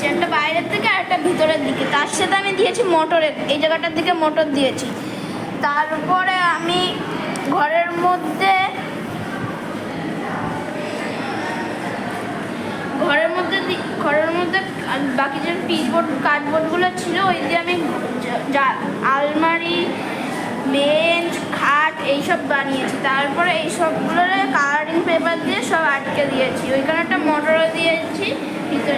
দিয়েছি, একটা বাইরের থেকে আর একটা ভিতরের দিকে। তার সাথে আমি দিয়েছি মোটরের, এই জায়গাটার দিকে মোটর দিয়েছি। তারপরে আমি ঘরের মধ্যে ঘরের মধ্যে ঘরের মধ্যে বাকি যে পিচবোর্ড, কার্ডবোর্ডগুলো ছিল, ওই দিয়ে আমি আলমারি, বেঞ্চ, খাট, এইসব বানিয়েছি। তারপরে এই সবগুলোর কালারিং পেপার দিয়ে সব আটকে দিয়েছি। ওইখানে একটা মোটরও দিয়েছি ভিতরে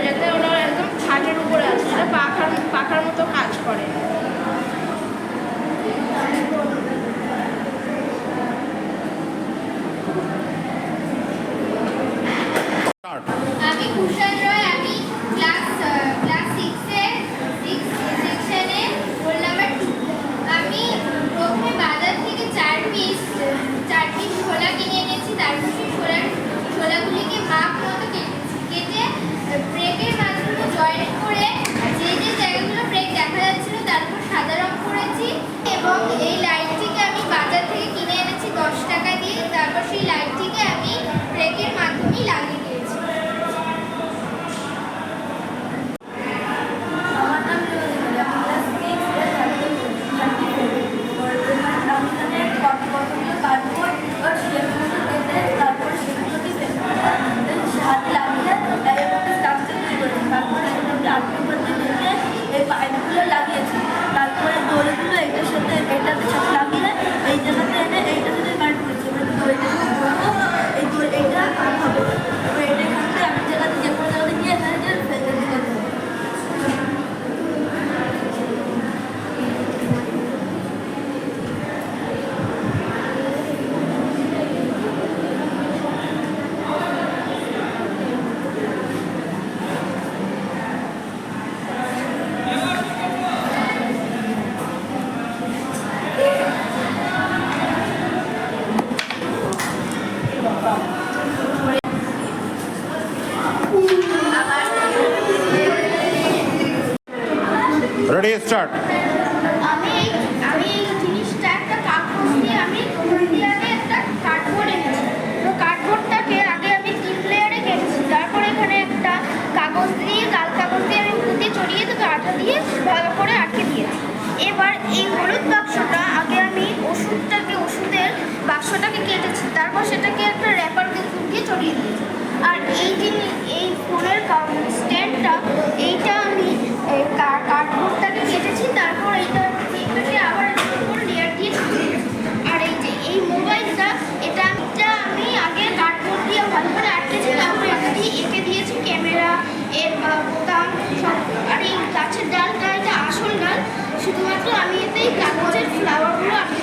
today start.